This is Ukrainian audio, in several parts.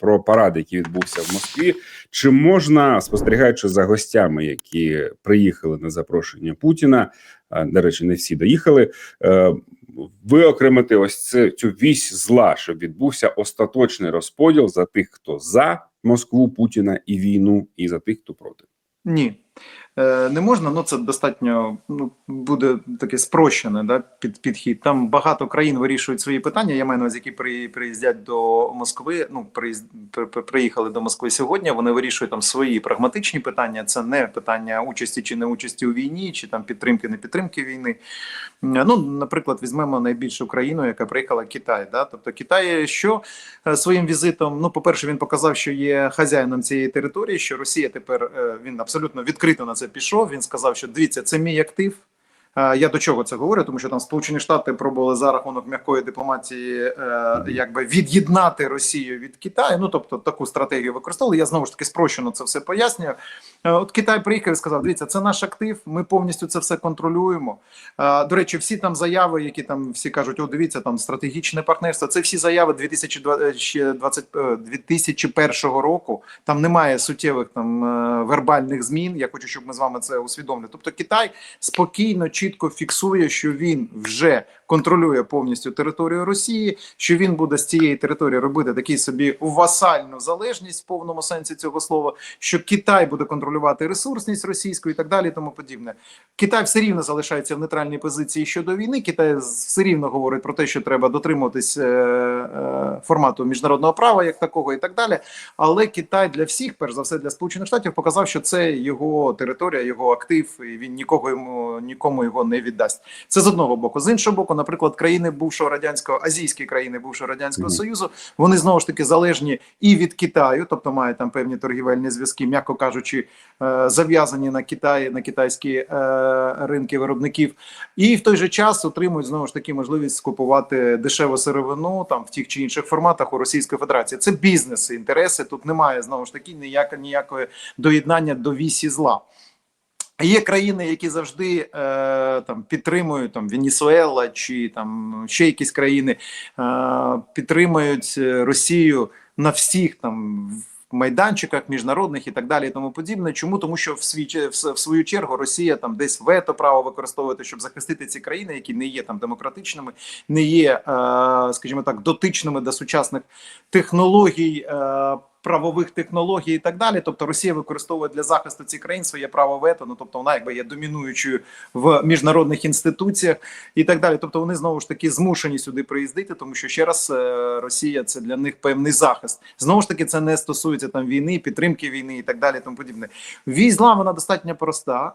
про парад, який відбувся в Москві. Чи можна, спостерігаючи за гостями, які приїхали на запрошення Путіна, до речі, не всі доїхали. е, Виокремити ось це цю вісь зла, щоб відбувся остаточний розподіл за тих, хто за Москву Путіна і війну, і за тих, хто проти. Ні. Е, Не можна, ну це достатньо ну, буде таке спрощене да, під, підхід. Там багато країн вирішують свої питання. Я маю на увазі, які при, приїздять до Москви. Ну при, при- приїхали до Москви сьогодні. Вони вирішують там свої прагматичні питання. Це не питання участі чи не участі у війні, чи там підтримки, не підтримки війни. Е, Ну, наприклад, візьмемо найбільшу країну, яка приїхала Китай. Да? Тобто Китай, що е, своїм візитом, ну, по-перше, він показав, що є хазяїном цієї території, що Росія тепер він абсолютно відкрито на це пішов. Він сказав, що дивіться, це мій актив. Е, Я до чого це говорю? Тому що там Сполучені Штати пробували за рахунок м'якої дипломатії, е, якби від'єднати Росію від Китаю. Ну тобто таку стратегію використовували. Я знову ж таки спрощено це все пояснюю. Е, От Китай приїхав і сказав: дивіться, це наш актив. Ми повністю це все контролюємо. Е, До речі, всі там заяви, які там всі кажуть, о, дивіться, там стратегічне партнерство. Це всі заяви 2020, ще 20, е, 2001 року. Там немає суттєвих там вербальних змін. Я хочу, щоб ми з вами це усвідомили. Тобто Китай спокійно, чітко фіксує, що він вже контролює повністю територію Росії, що він буде з цієї території робити такий собі васальну залежність в повному сенсі цього слова, що Китай буде контролювати ресурсність російську і так далі, тому подібне. Китай все рівно залишається в нейтральній позиції щодо війни. Китай все рівно говорить про те, що треба дотримуватись е, е, формату міжнародного права, як такого, і так далі. Але Китай для всіх, перш за все для Сполучених Штатів, показав, що це його територія, його актив, і він нікого йому нікому його не віддасть. Це з одного боку. З іншого боку, наприклад, країни бувшого радянського азійські країни бувшого радянського союзу, вони знову ж таки залежні і від Китаю, тобто мають там певні торгівельні зв'язки, м'яко кажучи, е, зав'язані на Китай, на китайські е, ринки виробників, і в той же час отримують знову ж таки можливість скупувати дешеву сировину там в тих чи інших форматах у Російської Федерації. Це бізнес, інтереси. Тут немає знову ж таки ніяка ніякої доєднання до вісі зла. Є країни, які завжди е, там підтримують там Венесуела чи там ще якісь країни е, підтримують е, Росію на всіх там майданчиках міжнародних і так далі, і тому подібне. Чому тому, що в свій в свою чергу Росія там десь вето право використовувати, щоб захистити ці країни, які не є там демократичними, не є, е, скажімо так, дотичними до сучасних технологій. Е, Правових технологій і так далі, тобто Росія використовує для захисту цих країн своє право вето. Ну тобто вона якби є домінуючою в міжнародних інституціях і так далі. Тобто вони знову ж таки змушені сюди приїздити, тому що ще раз е, Росія це для них певний захист. Знову ж таки, це не стосується там війни, підтримки війни і так далі. Тому подібне. Вій зла вона достатньо проста.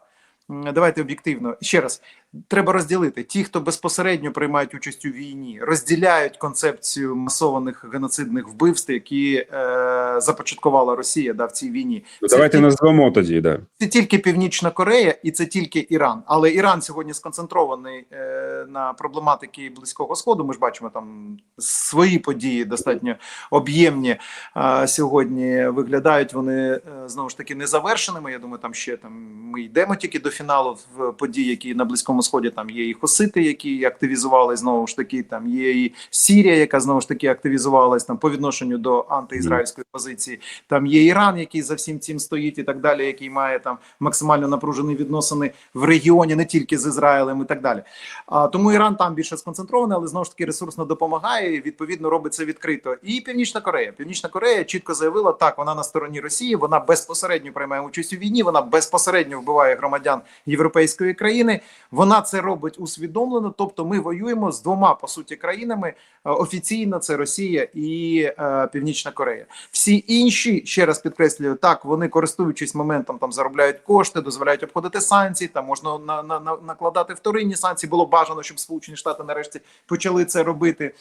Давайте об'єктивно ще раз треба розділити ті, хто безпосередньо приймають участь у війні, розділяють концепцію масованих геноцидних вбивств, які е, започаткувала Росія да, в цій війні. Ну, Це Давайте ті- назвемо тоді. Да. це тільки Північна Корея і це тільки Іран. Але Іран сьогодні сконцентрований е, на проблематики Близького Сходу. Ми ж бачимо там свої події достатньо об'ємні е, сьогодні виглядають. Вони е, знову ж таки незавершеними. Я думаю, там ще там ми йдемо тільки до фіналу в подій, які на Близькому Сході там є і Хосити, які активізували знову ж таки. Там є і Сірія, яка знову ж таки активізувалась там по відношенню до антиізраїльської позиції. Там є Іран, який за всім цим стоїть, і так далі, який має там максимально напружені відносини в регіоні, не тільки з Ізраїлем, і так далі. А тому Іран там більше сконцентрований, але знову ж таки ресурсно допомагає. і, Відповідно, робить це відкрито. І Північна Корея. Північна Корея чітко заявила, так вона на стороні Росії, вона безпосередньо приймає участь у війні, вона безпосередньо вбиває громадян європейської країни. Вона це робить усвідомлено. Тобто, ми воюємо з двома по суті країнами. Е, Офіційно це Росія і е, Північна Корея. Всі інші ще раз підкреслюю, так вони користуючись моментом, там заробляють кошти, дозволяють обходити санкції. Там можна на, на, на накладати вторинні санкції. Було бажано, щоб Сполучені Штати нарешті почали це робити.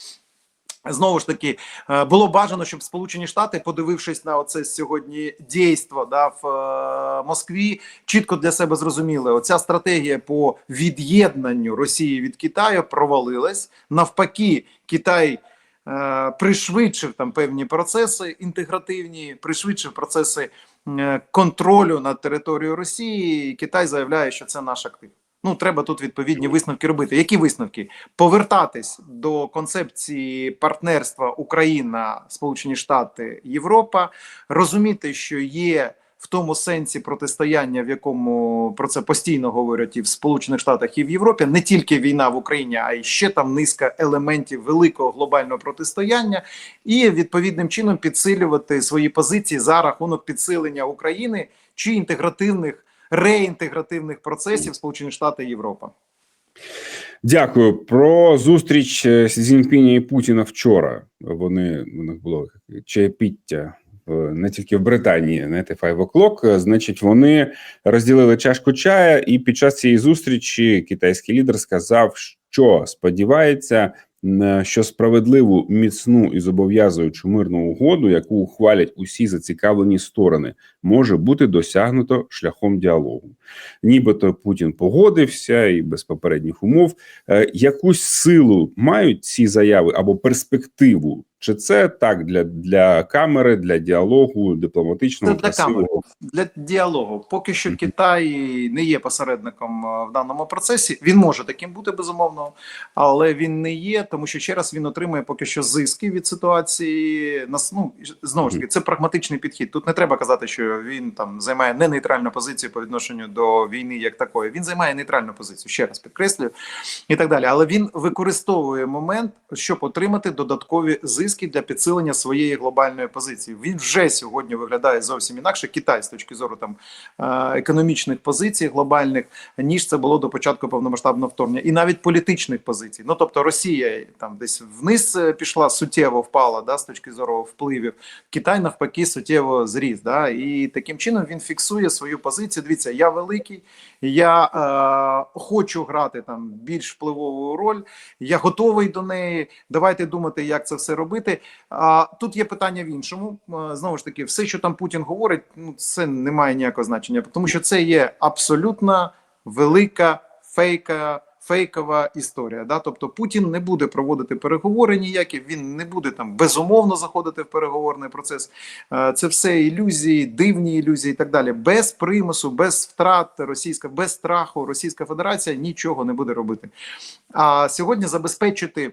Знову ж таки, е, було бажано, щоб Сполучені Штати, подивившись на оце сьогодні дійство да, в е, Москві, чітко для себе зрозуміли, оця стратегія по від'єднанню Росії від Китаю провалилась. Навпаки, Китай е, пришвидшив там певні процеси інтегративні, пришвидшив процеси е, контролю над територією Росії. І Китай заявляє, що це наш актив. Ну, треба тут відповідні висновки робити. Які висновки? Повертатись до концепції партнерства Україна, Сполучені Штати, Європа, розуміти, що є в тому сенсі протистояння, в якому про це постійно говорять і в Сполучених Штатах, і в Європі, не тільки війна в Україні, а й ще там низка елементів великого глобального протистояння, і відповідним чином підсилювати свої позиції за рахунок підсилення України чи інтегративних реінтегративних процесів Сполучені Штати і Європа. Дякую про зустріч е, Сі Цзіньпіня і Путіна вчора. Вони у них було чаєпіття не тільки в Британії, знаєте, Five O'Clock. Е, Значить, вони розділили чашку чая, і під час цієї зустрічі китайський лідер сказав, що сподівається, що справедливу, міцну і зобов'язуючу мирну угоду, яку ухвалять усі зацікавлені сторони, може бути досягнуто шляхом діалогу. Нібито Путін погодився і без попередніх умов. Е, Якусь силу мають ці заяви або перспективу? Чи це так для, для камери, для діалогу, дипломатичного Це для камери. для діалогу. Поки що. Китай не є посередником е, в даному процесі. Він може таким бути безумовно, але він не є, тому що ще раз він отримує поки що зиски від ситуації. Ну знову ж таки, це прагматичний підхід. Тут не треба казати, що він там займає не нейтральну позицію по відношенню до війни, як такої. Він займає нейтральну позицію. Ще раз підкреслюю і так далі. Але він використовує момент, щоб отримати додаткові зиски для підсилення своєї глобальної позиції. Він вже сьогодні виглядає зовсім інакше Китай з точки зору там е, економічних позицій глобальних, ніж це було до початку повномасштабного вторгнення, і навіть політичних позицій. Ну тобто Росія там десь вниз е, пішла суттєво впала, да, з точки зору впливів. Китай навпаки суттєво зріс. Да, і таким чином він фіксує свою позицію. Дивіться, я великий, я е, хочу грати там більш впливову роль. Я готовий до неї. Давайте думати, як це все робити. А тут є питання в іншому. Знову ж таки, все, що там Путін говорить, ну це не має ніякого значення, тому що це є абсолютно велика фейка. Фейкова історія, да, тобто Путін не буде проводити переговори ніякі, він не буде там безумовно заходити в переговорний процес. Це все ілюзії, дивні ілюзії і так далі. Без примусу, без втрат російська, без страху Російська Федерація нічого не буде робити. А сьогодні забезпечити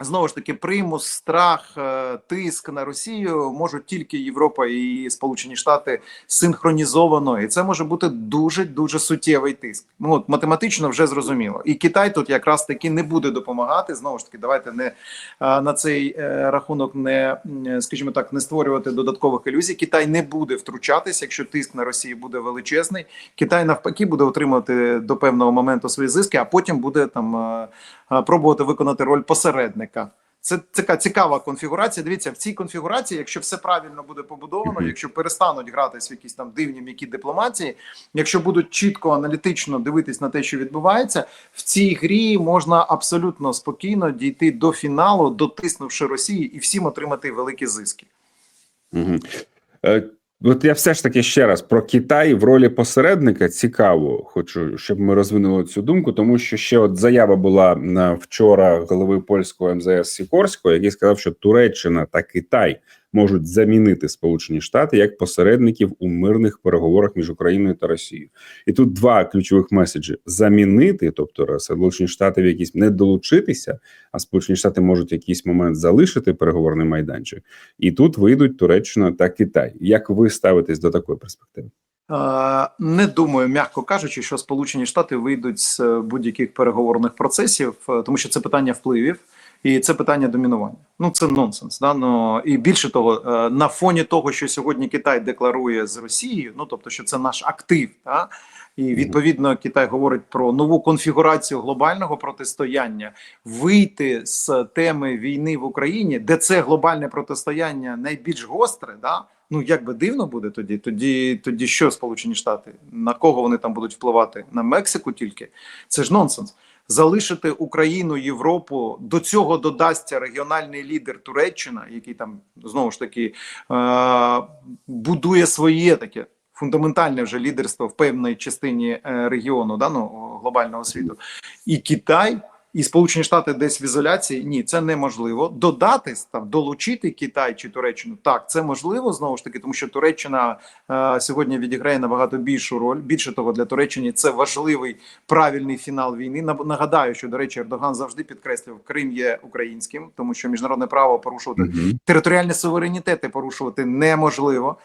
знову ж таки примус, страх, е, тиск на Росію можуть тільки Європа і Сполучені Штати синхронізовано, і це може бути дуже дуже суттєвий тиск. Ну от математично вже зрозуміло. І Китай тут якраз таки не буде допомагати. Знову ж таки, давайте не е, на цей е, рахунок не скажімо так, не створювати додаткових ілюзій. Китай не буде втручатись, якщо тиск на Росію буде величезний. Китай навпаки буде отримувати до певного моменту свої зиски, а потім буде там пробувати виконати роль посередника. Це така цікава конфігурація. Дивіться, в цій конфігурації, якщо все правильно буде побудовано, якщо перестануть гратись в якісь там дивні м'які дипломатії, якщо будуть чітко аналітично дивитись на те, що відбувається, в цій грі можна абсолютно спокійно дійти до фіналу, дотиснувши Росії і всім отримати великі зиски. Угу. Е, от я все ж таки ще раз про Китай в ролі посередника цікаво, хочу, щоб ми розвинули цю думку, тому що ще от заява була на вчора голови польського МЗС Сікорського, який сказав, що Туреччина та Китай можуть замінити Сполучені Штати як посередників у мирних переговорах між Україною та Росією. І тут два ключових меседжі: замінити, тобто Сполучені Штати в якісь не долучитися, а Сполучені Штати можуть в якийсь момент залишити переговорний майданчик. І тут вийдуть Туреччина та Китай. Як ви ставитесь до такої перспективи? Не думаю, м'яко кажучи, що Сполучені Штати вийдуть з е, будь-яких переговорних процесів, е, тому що це питання впливів і це питання домінування. Ну це нонсенс. Да? Ну, і більше того, е, на фоні того, що сьогодні Китай декларує з Росією, ну тобто, що це наш актив, да? і відповідно Китай говорить про нову конфігурацію глобального протистояння, вийти з теми війни в Україні, де це глобальне протистояння найбільш гостре, да? Ну як би дивно буде тоді. Тоді тоді що Сполучені Штати? На кого вони там будуть впливати? На Мексику тільки це ж нонсенс. Залишити Україну, Європу до цього додасться регіональний лідер Туреччина, який там знову ж таки е- будує своє таке фундаментальне вже лідерство в певній частині е, регіону, да, ну, глобального світу, і Китай. І Сполучені Штати десь в ізоляції. Ні, це неможливо. Додати там долучити Китай чи Туреччину. Так, це можливо знову ж таки, тому що Туреччина е, сьогодні відіграє набагато більшу роль. Більше того, для Туреччини це важливий правильний фінал війни. Нагадаю, що до речі, Ердоган завжди підкреслював, Крим є українським, тому що міжнародне право порушувати Мгм. територіальні суверенітети порушувати неможливо.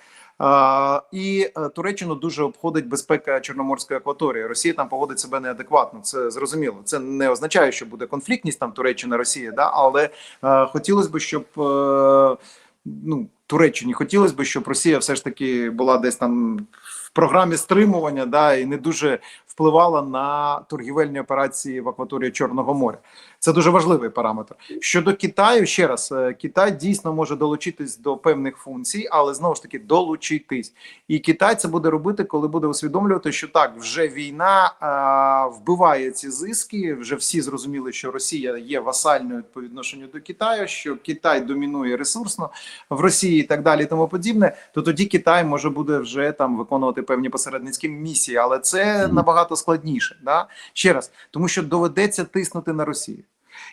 І е, Туреччину дуже обходить безпека Чорноморської акваторії. Росія там поводить себе неадекватно. Це зрозуміло. Це не означає, що буде конфліктність там Туреччина, Росія, да але е, хотілося б, щоб е, ну Туреччині хотілося б, щоб Росія все ж таки була десь там в програмі стримування, да і не дуже впливала на торгівельні операції в акваторії Чорного моря. Це дуже важливий параметр. Щодо Китаю, ще раз, е, Китай дійсно може долучитись до певних функцій, але знову ж таки долучитись. І Китай це буде робити, коли буде усвідомлювати, що так, вже війна а, вбиває ці зиски. Вже всі зрозуміли, що Росія є васальною по відношенню до Китаю, що Китай домінує ресурсно в Росії і так далі, і тому подібне. То тоді Китай може буде вже там виконувати певні посередницькі місії, але це Мгм. Набагато складніше. Да? Ще раз, тому що доведеться тиснути на Росію.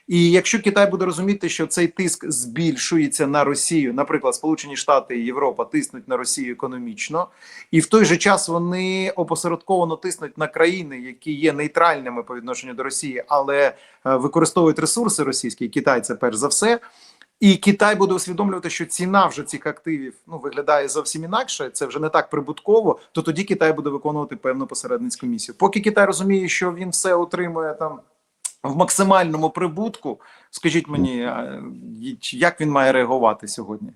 І якщо Китай буде розуміти, що цей тиск збільшується на Росію, наприклад, Сполучені Штати і Європа тиснуть на Росію економічно, і в той же час вони опосередковано тиснуть на країни, які є нейтральними по відношенню до Росії, але е, використовують ресурси російські, Китай це перш за все. І Китай буде усвідомлювати, що ціна вже цих активів ну виглядає зовсім інакше. Це вже не так прибутково. То тоді Китай буде виконувати певну посередницьку місію. Поки Китай розуміє, що він все отримує там в максимальному прибутку. Скажіть мені, як він має реагувати сьогодні?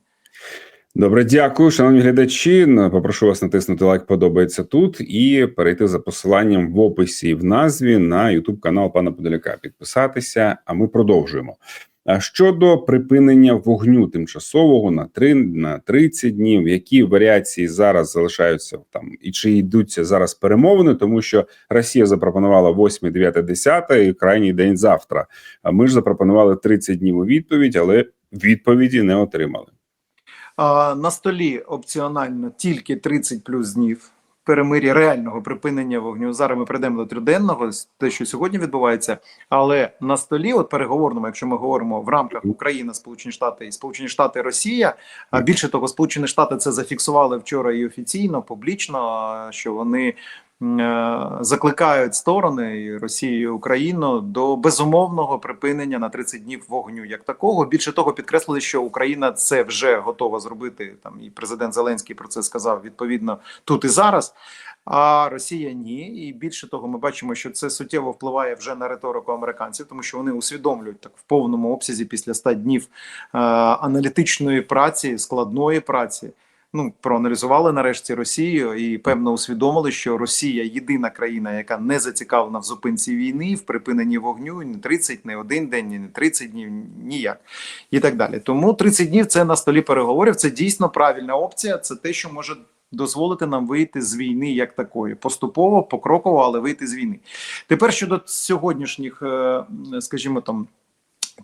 Добре, дякую, шановні глядачі. Попрошу вас натиснути лайк, подобається тут, і перейти за посиланням в описі і в назві на YouTube канал пана Подоляка. Підписатися. А ми продовжуємо. А щодо припинення вогню тимчасового на 3, на 30 днів, які варіації зараз залишаються там, і чи йдуться зараз перемовини, тому що Росія запропонувала 8, 9, 10 і крайній день завтра. А ми ж запропонували 30 днів у відповідь, але відповіді не отримали. А, на столі опціонально тільки 30 плюс днів перемир'я реального припинення вогню. Зараз ми прийдемо до триденного, те, що сьогодні відбувається. Але на столі, от переговорному, якщо ми говоримо в рамках Україна, Сполучені Штати і Сполучені Штати, Росія. А більше того, Сполучені Штати це зафіксували вчора і офіційно, публічно, що вони. Е, Закликають сторони і Росію і Україну до безумовного припинення на 30 днів вогню як такого. Більше того, підкреслили, що Україна це вже готова зробити. Там і президент Зеленський про це сказав відповідно тут і зараз. А Росія ні, і більше того, ми бачимо, що це суттєво впливає вже на риторику американців, тому що вони усвідомлюють так в повному обсязі після 100 днів е, аналітичної праці, складної праці. Ну проаналізували нарешті Росію і певно усвідомили, що Росія єдина країна, яка не зацікавлена в зупинці війни, в припиненні вогню не 30, не один день, не 30 днів, ніяк і так далі. Тому 30 днів це на столі переговорів. Це дійсно правильна опція. Це те, що може дозволити нам вийти з війни як такої, поступово, покроково, але вийти з війни. Тепер щодо сьогоднішніх, е, скажімо там.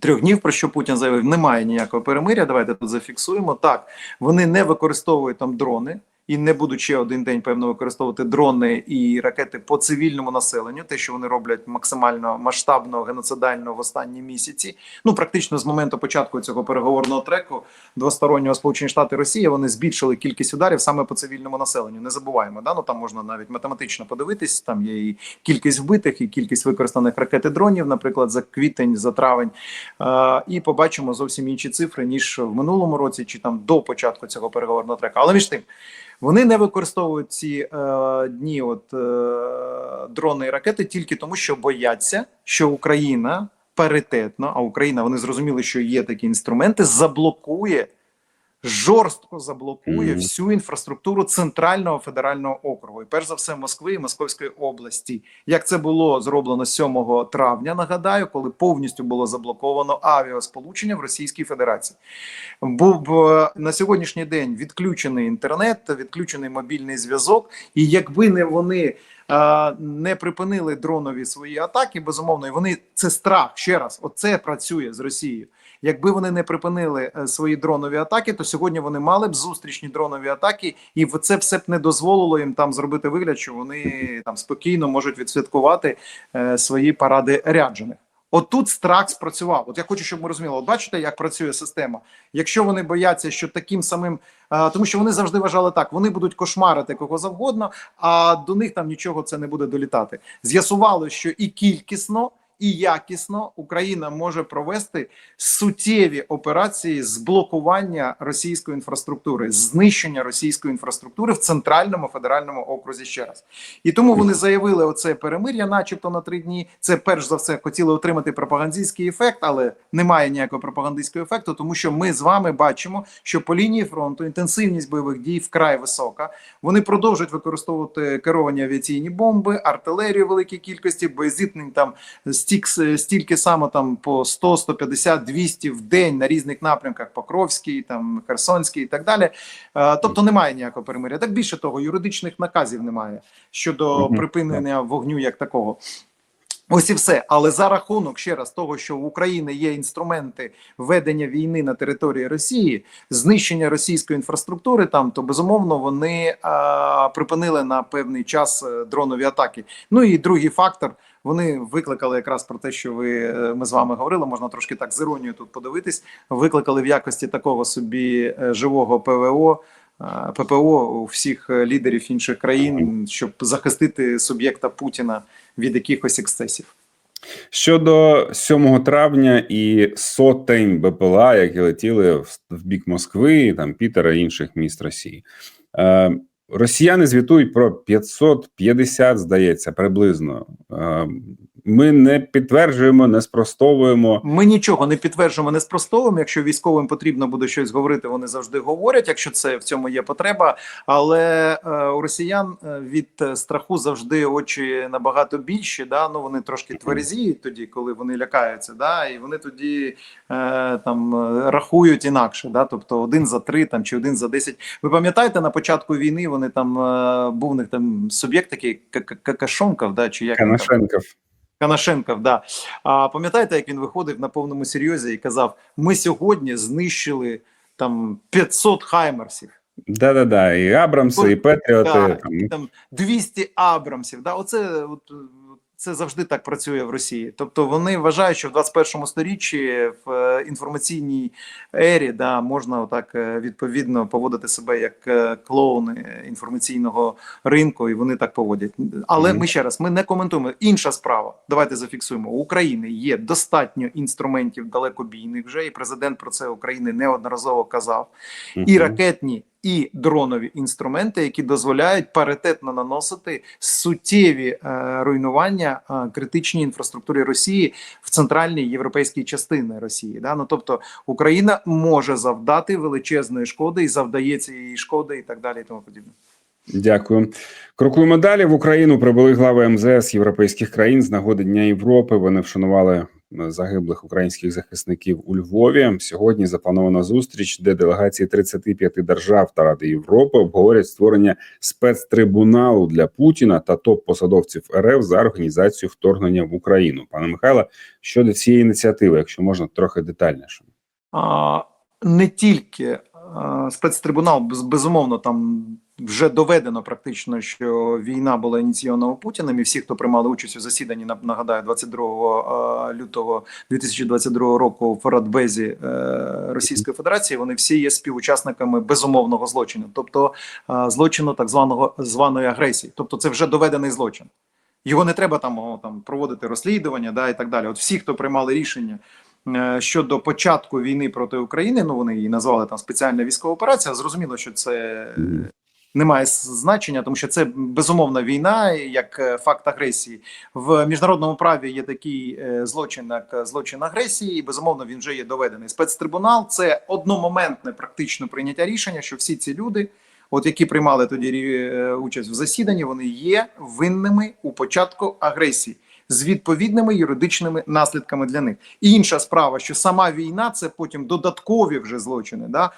Трьох днів, про що Путін заявив, немає ніякого перемиря. Давайте тут зафіксуємо. Так, вони не використовують там дрони і не будуть ще один день, певно, використовувати дрони і ракети по цивільному населенню. Те, що вони роблять максимально масштабно, геноцидально в останні місяці. Ну практично з моменту початку цього переговорного треку двостороннього Сполучені Штати Росія вони збільшили кількість ударів саме по цивільному населенню. Не забуваємо, да? ну там можна навіть математично подивитись. Там є і кількість вбитих, і кількість використаних ракет і дронів, наприклад, за квітень, за травень. Е, і побачимо зовсім інші цифри ніж в минулому році, чи там до початку цього переговорного трека. Але між тим. Вони не використовують ці е, дні, от е, дрони і ракети, тільки тому, що бояться, що Україна паритетно, а Україна вони зрозуміли, що є такі інструменти, заблокує жорстко заблокує Мгм. всю інфраструктуру центрального федерального округу, і перш за все Москви і Московської області. Як це було зроблено 7 травня? Нагадаю, коли повністю було заблоковано авіасполучення в Російській Федерації. Був е, на сьогоднішній день відключений інтернет, відключений мобільний зв'язок, і якби не вони. Е, Не припинили дронові свої атаки, безумовно, і вони це страх ще раз. Оце працює з Росією. Якби вони не припинили е, свої дронові атаки, то сьогодні вони мали б зустрічні дронові атаки, і це все б не дозволило їм там зробити вигляд, що вони там спокійно можуть відсвяткувати е, свої паради ряджених. От тут страх спрацював. От я хочу, щоб ми розуміли. От бачите, як працює система. Якщо вони бояться, що таким самим, а, тому що вони завжди вважали так, вони будуть кошмарити кого завгодно, а до них там нічого це не буде долітати. З'ясувало, що і кількісно, і якісно Україна може провести суттєві операції з блокування російської інфраструктури, знищення російської інфраструктури в центральному федеральному окрузі. Ще раз і тому вони заявили оце перемир'я, начебто на три дні. Це перш за все хотіли отримати пропагандистський ефект, але немає ніякого пропагандистського ефекту, тому що ми з вами бачимо, що по лінії фронту інтенсивність бойових дій вкрай висока. Вони продовжують використовувати керовані авіаційні бомби, артилерію великій кількості, боєзіткнень там стік, стільки само там по 100, 150, 200 в день на різних напрямках Покровський, там Херсонський і так далі. Е, Тобто немає ніякого перемиря. Так більше того, юридичних наказів немає щодо припинення вогню як такого. Ось і все. Але за рахунок ще раз того, що в Україні є інструменти ведення війни на території Росії, знищення російської інфраструктури там, то безумовно вони а, припинили на певний час е, дронові атаки. Ну і другий фактор. Вони викликали якраз про те, що ви е, ми з вами говорили. Можна трошки так з іронією тут подивитись. Викликали в якості такого собі е, живого ПВО. е, ППО у всіх лідерів інших країн, щоб захистити суб'єкта Путіна від якихось ексцесів. Щодо 7 травня і сотень БПЛА, які летіли в бік Москви, там Пітера і інших міст Росії. Росіяни звітують про 550, здається, приблизно. Е, ми не підтверджуємо, не спростовуємо. Ми нічого не підтверджуємо, не спростовуємо. Якщо військовим потрібно буде щось говорити, вони завжди говорять, якщо це в цьому є потреба. Але е, у росіян е, від е, страху завжди очі набагато більші. Да? Ну вони трошки тверезіють тоді, коли вони лякаються, да? і вони тоді е, там рахують інакше. Да? Тобто один за три там чи один за десять. Ви пам'ятаєте, на початку війни вони там е, був у них там суб'єкт такий Какашонков, да? чи як? Канашенков. Канашенков, да. А пам'ятаєте, як він виходив на повному серйозі і казав: ми сьогодні знищили там 500 хаймерсів, Да-да-да, і Абрамси, і Петріоти. Да, там, там 200 абрамсів. Да, оце от, це завжди так працює в Росії. Тобто вони вважають, що в 21 сторіччі в е, інформаційній ері да, можна отак е, відповідно поводити себе як е, клоуни інформаційного ринку, і вони так поводять. Але ми ще раз ми не коментуємо. Інша справа. Давайте зафіксуємо. У України є достатньо інструментів далекобійних вже, і президент про це України неодноразово казав і ракетні, і дронові інструменти, які дозволяють паритетно наносити суттєві е, руйнування е, критичній інфраструктурі Росії в центральній європейській частини Росії. Да? Ну тобто Україна може завдати величезної шкоди і завдає цієї шкоди, і так далі, і тому подібне. Дякую. Крокуємо далі. В Україну прибули глави МЗС європейських країн з нагоди Дня Європи. Вони вшанували загиблих українських захисників у Львові. Сьогодні запланована зустріч, де делегації 35 держав та Ради Європи обговорять створення спецтрибуналу для Путіна та топ-посадовців РФ за організацію вторгнення в Україну. Пане Михайло, щодо цієї ініціативи, якщо можна трохи детальніше. А, не тільки спецтрибунал, безумовно, там вже доведено практично, що війна була ініційована Путіним, і всі, хто приймали участь у засіданні, нагадаю, 22 лютого 2022 року в Радбезі е, Російської Федерації, вони всі є співучасниками безумовного злочину, тобто злочину так званого званої агресії. Тобто, це вже доведений злочин. Його не треба там, о, там проводити розслідування, да, і так далі. От всі, хто приймали рішення е, щодо початку війни проти України, ну вони її назвали там спеціальна військова операція. Зрозуміло, що це е, не має значення, тому що це безумовна війна, як е, факт агресії. В міжнародному праві є такий е, злочин, як е, злочин агресії, і безумовно він вже є доведений. Спецтрибунал це одномоментне практично прийняття рішення, що всі ці люди. От які приймали тоді е, участь в засіданні, вони є винними у початку агресії з відповідними юридичними наслідками для них. Інша справа, що сама війна це потім додаткові вже злочини. Да?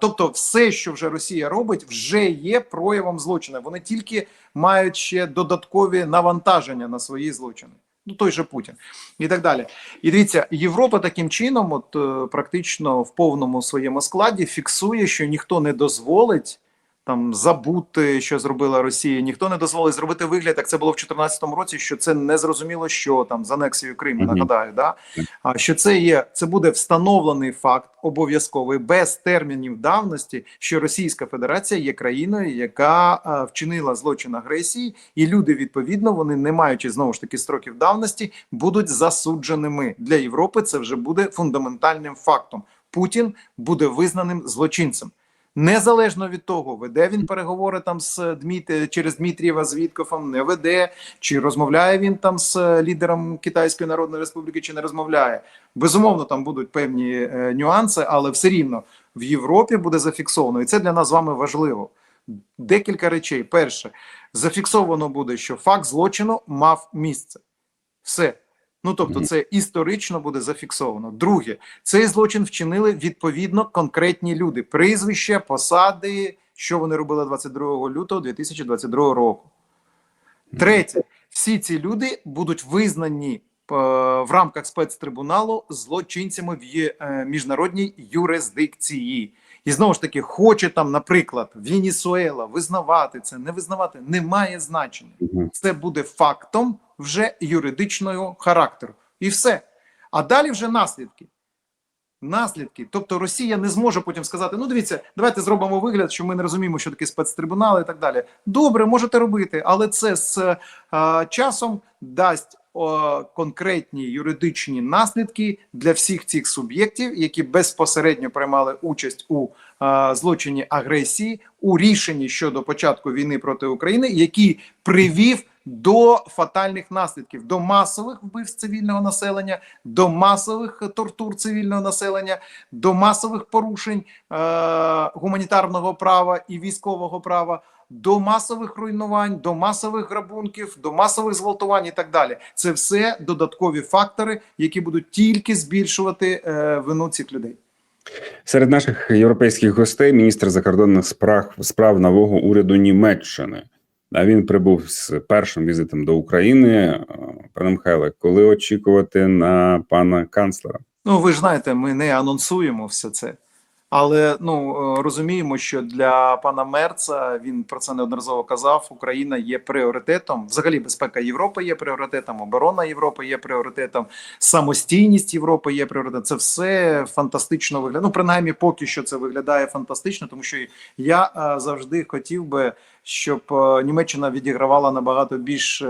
Тобто, все, що вже Росія робить, вже є проявом злочину. Вони тільки мають ще додаткові навантаження на свої злочини. Ну, той же Путін і так далі. І дивіться, Європа таким чином, от е, практично в повному своєму складі, фіксує, що ніхто не дозволить там забути, що зробила Росія. Ніхто не дозволить зробити вигляд, як це було в 2014 році. Що це не зрозуміло, що там з анексією Криму. Мгм. Нагадаю, да а що це є, це буде встановлений факт обов'язковий без термінів давності, що Російська Федерація є країною, яка а, вчинила злочин агресії, і люди відповідно вони, не маючи знову ж таки строків давності, будуть засудженими для Європи. Це вже буде фундаментальним фактом. Путін буде визнаним злочинцем. Незалежно від того, веде він переговори там з Дмит... через Дмитрієва з Віткофом, не веде, чи розмовляє він там з лідером Китайської Народної Республіки, чи не розмовляє. Безумовно, там будуть певні е, нюанси, але все рівно в Європі буде зафіксовано, і це для нас з вами важливо. Декілька речей. Перше, зафіксовано буде, що факт злочину мав місце. Все. Ну тобто, це історично буде зафіксовано. Друге, цей злочин вчинили відповідно конкретні люди, прізвища, посади, що вони робили 22 лютого 2022 року. Третє, всі ці люди будуть визнані е, в рамках спецтрибуналу злочинцями в е, міжнародній юрисдикції. І знову ж таки, хоче там, наприклад, Венесуела визнавати це, не визнавати, не має значення це буде фактом вже юридичного характеру. І все. А далі вже наслідки. Наслідки. Тобто Росія не зможе потім сказати: ну дивіться, давайте зробимо вигляд, що ми не розуміємо, що таке спецтрибунали і так далі. Добре, можете робити, але це з е, часом дасть конкретні юридичні наслідки для всіх цих суб'єктів, які безпосередньо приймали участь у е, злочині агресії, у рішенні щодо початку війни проти України, який привів до фатальних наслідків, до масових вбивств цивільного населення, до масових тортур цивільного населення, до масових порушень е, гуманітарного права і військового права. До масових руйнувань, до масових грабунків, до масових зґвалтувань і так далі. Це все додаткові фактори, які будуть тільки збільшувати е, вину цих людей. Серед наших європейських гостей міністр закордонних справ справ нового уряду Німеччини. А він прибув з першим візитом до України. Е, Пане Михайле, коли очікувати на пана канцлера? Ну, ви ж знаєте, ми не анонсуємо все це. Але ну е, розуміємо, що для пана Мерца він про це неодноразово казав. Україна є пріоритетом. Взагалі, безпека Європи є пріоритетом, оборона Європи є пріоритетом, самостійність Європи є пріоритетом. Це все фантастично виглядає. Ну, принаймні, поки що це виглядає фантастично, тому що я е, завжди хотів би, щоб е, Німеччина відігравала набагато більш.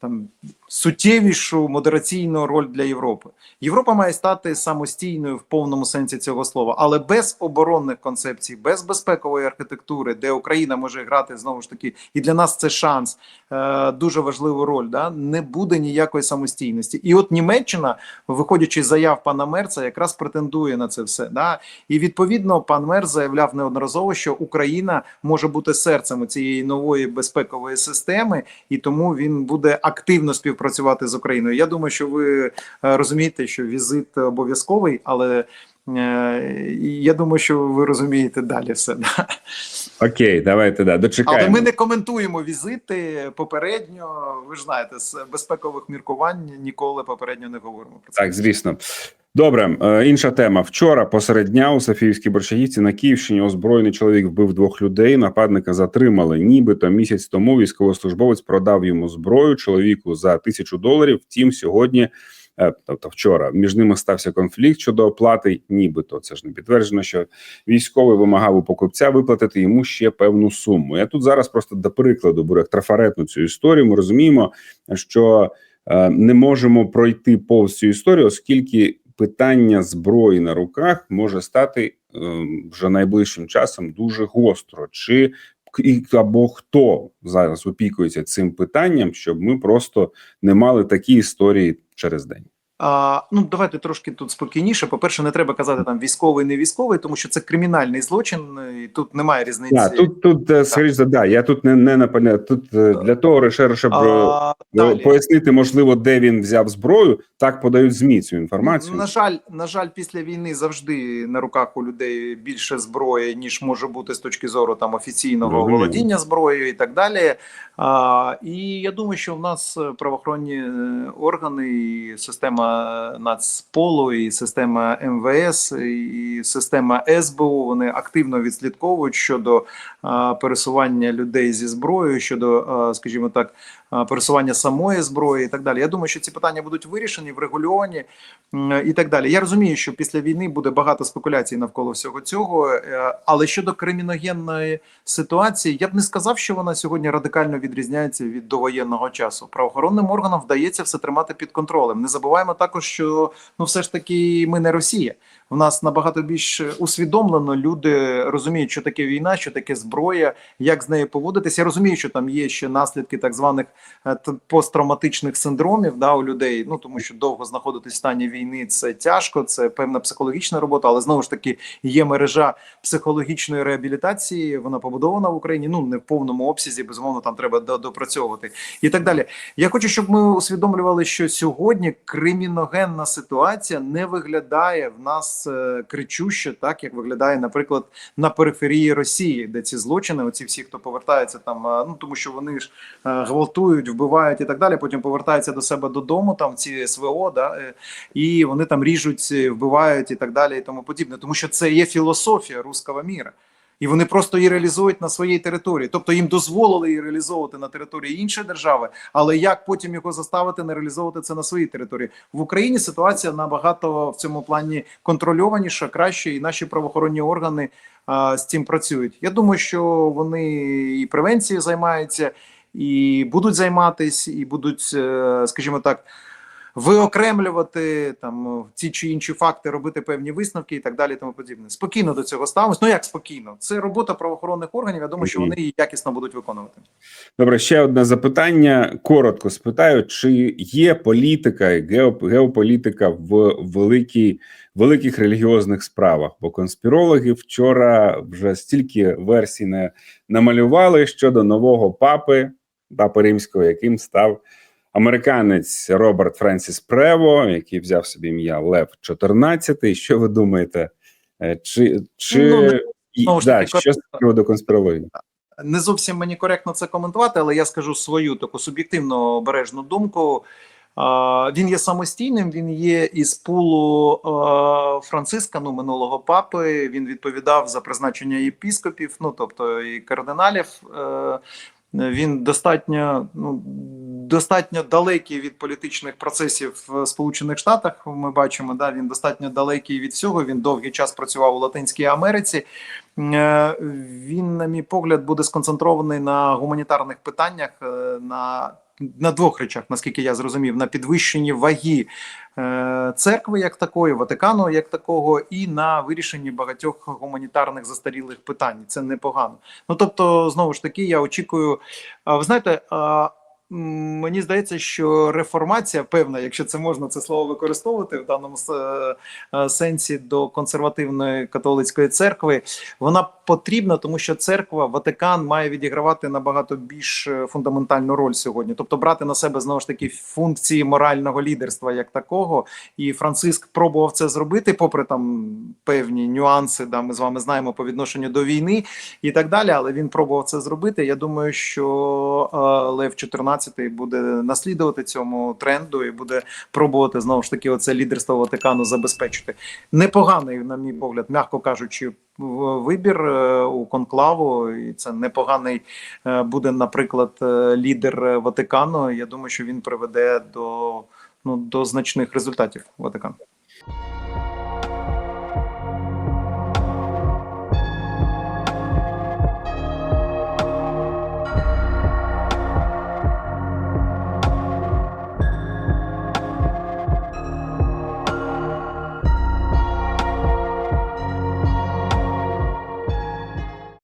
Там суттєвішу модераційну роль для Європи. Європа має стати самостійною в повному сенсі цього слова, але без оборонних концепцій, без безпекової архітектури, де Україна може грати знову ж таки, і для нас це шанс, е, дуже важливу роль. Да? Не буде ніякої самостійності. І от Німеччина, виходячи з заяв пана Мерца, якраз претендує на це все. Да? І відповідно пан Мерц заявляв неодноразово, що Україна може бути серцем цієї нової безпекової системи, і тому він буде активно співпрацювати з Україною. Я думаю, що ви е, розумієте, що візит обов'язковий, але е, я думаю, що ви розумієте далі все. Да? Окей, давайте да дочекаємо. Але ми не коментуємо візити попередньо. Ви ж знаєте, з безпекових міркувань ніколи попередньо не говоримо про це. Так, звісно. Добре, е, інша тема. Вчора посеред дня у Софіївській Борщагівці на Київщині озброєний чоловік вбив двох людей. Нападника затримали. Нібито місяць тому військовослужбовець продав йому зброю чоловіку за тисячу доларів. Втім, сьогодні, е, тобто вчора, між ними стався конфлікт щодо оплати. Нібито це ж не підтверджено, що військовий вимагав у покупця виплатити йому ще певну суму. Я тут зараз просто до прикладу беру як трафаретну цю історію. Ми розуміємо, що е, не можемо пройти повз цю історію, оскільки питання зброї на руках може стати е, вже найближчим часом дуже гостро. Чи або хто зараз опікується цим питанням, щоб ми просто не мали такі історії через день? А, ну давайте трошки тут спокійніше. По перше, не треба казати там військовий, не військовий, тому що це кримінальний злочин, і тут немає різниці. Да, тут тут е, скоріш за да. Я тут не не наполягаю. Тут е, для того лише щоб а, е, пояснити, можливо, де він взяв зброю. Так подають змі цю інформацію. На жаль, на жаль, після війни завжди на руках у людей більше зброї, ніж може бути з точки зору там офіційного Розумію. володіння зброєю і так далі. А, і я думаю, що в нас правоохоронні органи і система Нацполу, і система МВС, і система СБУ. Вони активно відслідковують щодо пересування людей зі зброєю, щодо, скажімо так, пересування самої зброї і так далі. Я думаю, що ці питання будуть вирішені, врегульовані і так далі. Я розумію, що після війни буде багато спекуляцій навколо всього цього, е, але щодо криміногенної ситуації, я б не сказав, що вона сьогодні радикально відрізняється від довоєнного часу. Правоохоронним органам вдається все тримати під контролем. Не забуваємо також, що ну все ж таки ми не Росія. У нас набагато більш усвідомлено люди розуміють, що таке війна, що таке зброя, як з нею поводитися. Я розумію, що там є ще наслідки так званих е, посттравматичних синдромів да, у людей. Ну тому що довго знаходитись в стані війни це тяжко, це певна психологічна робота, але знову ж таки є мережа психологічної реабілітації. Вона побудована в Україні. Ну не в повному обсязі, безумовно, там треба до- допрацьовувати і так далі. Я хочу, щоб ми усвідомлювали, що сьогодні криміногенна ситуація не виглядає в нас е, кричуще, так як виглядає, наприклад, на периферії Росії, де ці злочини, оці всі, хто повертається там, е, ну тому що вони ж е, гвалтують, вбивають і так далі. Потім повертаються до себе додому, там ці СВО, да, і вони там ріжуть, вбивають і так далі, і тому подібне. Тому що це є філософія руского міра. І вони просто її реалізують на своїй території, тобто їм дозволили її реалізовувати на території іншої держави, але як потім його заставити не реалізовувати це на своїй території в Україні? Ситуація набагато в цьому плані контрольованіша, краще, і наші правоохоронні органи а, з цим працюють. Я думаю, що вони і превенцією займаються, і будуть займатись, і будуть, е, скажімо так. Виокремлювати там ці чи інші факти, робити певні висновки і так далі, тому подібне. Спокійно до цього ставимось. Ну як спокійно? Це робота правоохоронних органів. Я думаю, що вони її якісно будуть виконувати. Добре, ще одне запитання. Коротко спитаю: чи є політика і геоп- геополітика в великій, великих релігіозних справах? Бо конспірологи вчора вже стільки версій не намалювали щодо нового папи, папи римського, яким став американець Роберт Френсіс Прево, який взяв собі ім'я Лев 14. Що ви думаєте? Е, Чи, чи... Ну, не- і, ж да, таки, що з приводу конспірології? Не зовсім мені коректно це коментувати, але я скажу свою таку суб'єктивну обережну думку. Він є самостійним, він є із пулу Франциска, ну минулого папи. Він відповідав за призначення єпіскопів, ну тобто і кардиналів. Е, Він достатньо ну достатньо далекий від політичних процесів в Сполучених Штатах. Ми бачимо, да він достатньо далекий від всього. Він довгий час працював у Латинській Америці. Е, Він, на мій погляд, буде сконцентрований на гуманітарних питаннях, е, на, на двох речах, наскільки я зрозумів, на підвищенні ваги е, церкви як такої, Ватикану як такого, і на вирішенні багатьох гуманітарних застарілих питань. Це непогано. Ну тобто, знову ж таки, я очікую. Ви знаєте, мені здається, що реформація певна, якщо це можна це слово використовувати в даному е, сенсі до консервативної католицької церкви, вона потрібна, тому що церква, Ватикан має відігравати набагато більш е, фундаментальну роль сьогодні, тобто брати на себе знову ж таки функції морального лідерства як такого. І Франциск пробував це зробити, попри там певні нюанси, да, ми з вами знаємо по відношенню до війни і так далі. Але він пробував це зробити. Я думаю, що е, Лев 14 буде наслідувати цьому тренду і буде пробувати знову ж таки оце лідерство Ватикану забезпечити. Непоганий, на мій погляд, м'яко кажучи, вибір е, у конклаву, і це непоганий е, буде, наприклад, е, лідер Ватикану. Я думаю, що він приведе до, ну, до значних результатів Ватикану.